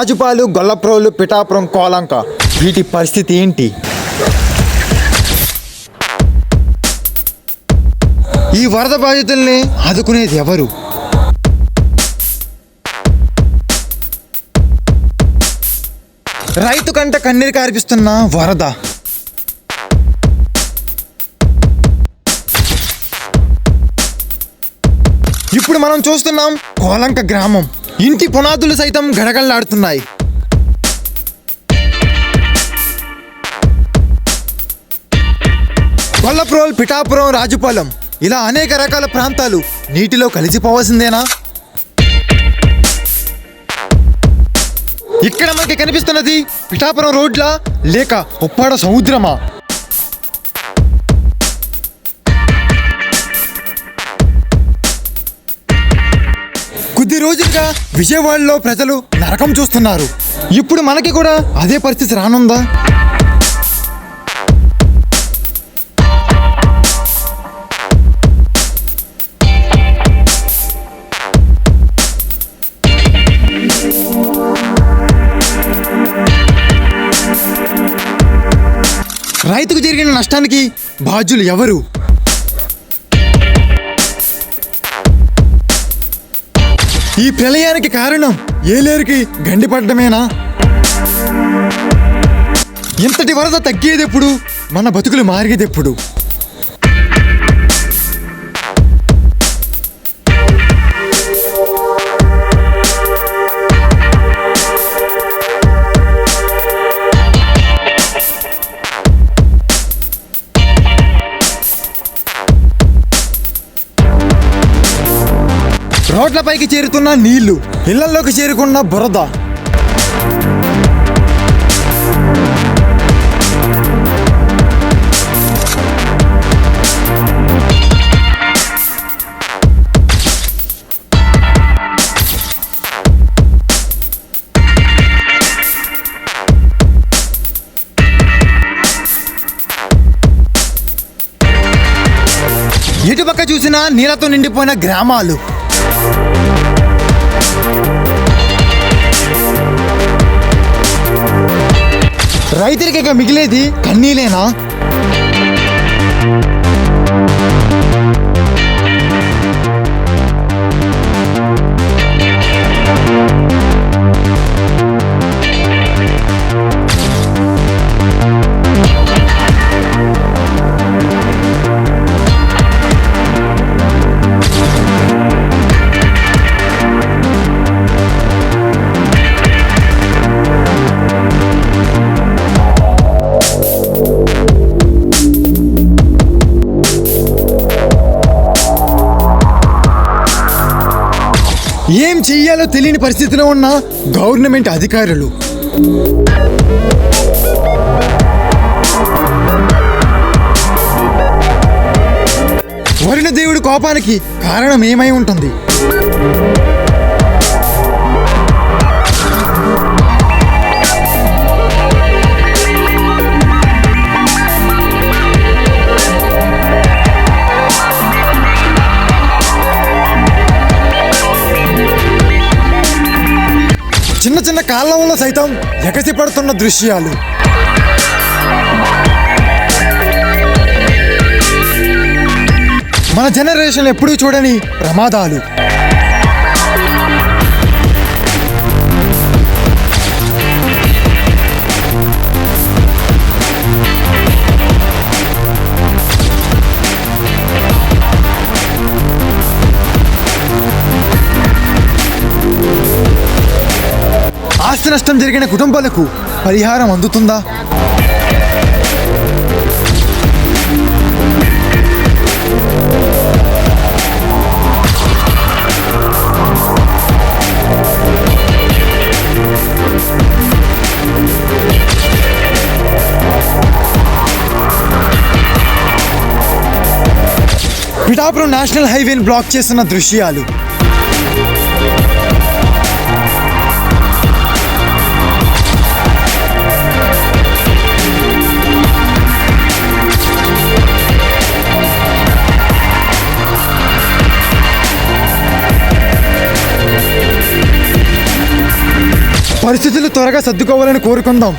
రాజుపాలు గొల్లప్రోలు పిఠాపురం కోలంక. వీటి పరిస్థితి ఏంటి? ఈ వరద బాధితుల్ని ఆదుకునేది ఎవరు? రైతు కంట కన్నీరు కార్పిస్తున్న వరద. ఇప్పుడు మనం చూస్తున్నాం కోలంక గ్రామం. ఇంటి పునాదులు సైతం గడగడలాడుతున్నాయి కొల్లప్రోల్ పిఠాపురం రాజుపాలెం ఇలా అనేక రకాల ప్రాంతాలు నీటిలో కలిసిపోవాల్సిందేనా? ఇక్కడ మనకి కనిపిస్తున్నది పిఠాపురం రోడ్లా లేక ఉప్పాడ సముద్రమా? కొద్ది రోజులుగా విజయవాడలో ప్రజలు నరకం చూస్తున్నారు. ఇప్పుడు మనకి కూడా అదే పరిస్థితి రానుందా? రైతుకు జరిగిన నష్టానికి బాధ్యులు ఎవరు? ఈ ప్రళయానికి కారణం ఏలేరుకి గండిపడ్డమేనా ఇంతటి వరద తగ్గేదెప్పుడు? మన బతుకులు మారిగేదెప్పుడు రోడ్లపైకి చేరుతున్న నీళ్ళు ఇళ్ళలోకి చేరుకున్న బురద. ఇటుపక్క చూసినా నీళ్ళతో నిండిపోయిన గ్రామాలు. రైతులకి ఇక మిగిలేది కన్నీలేనా? ఏం చెయ్యాలో తెలియని పరిస్థితిలో ఉన్న గవర్నమెంట్ అధికారులు. వరుణ దేవుడి కోపానికి కారణం ఏమై ఉంటుంది? చిన్న చిన్న కాలంలో సైతం ఎగసి పడుతున్న దృశ్యాలు. మన జనరేషన్ ఎప్పుడూ చూడని ప్రమాదాలు. ఆస్తి నష్టం జరిగిన కుటుంబాలకు పరిహారం అందుతుందా? పిఠాపురం నేషనల్ హైవేని బ్లాక్ చేస్తున్న దృశ్యాలు. పరిస్థితులు త్వరగా సర్దుకోవాలని కోరుకుందాం.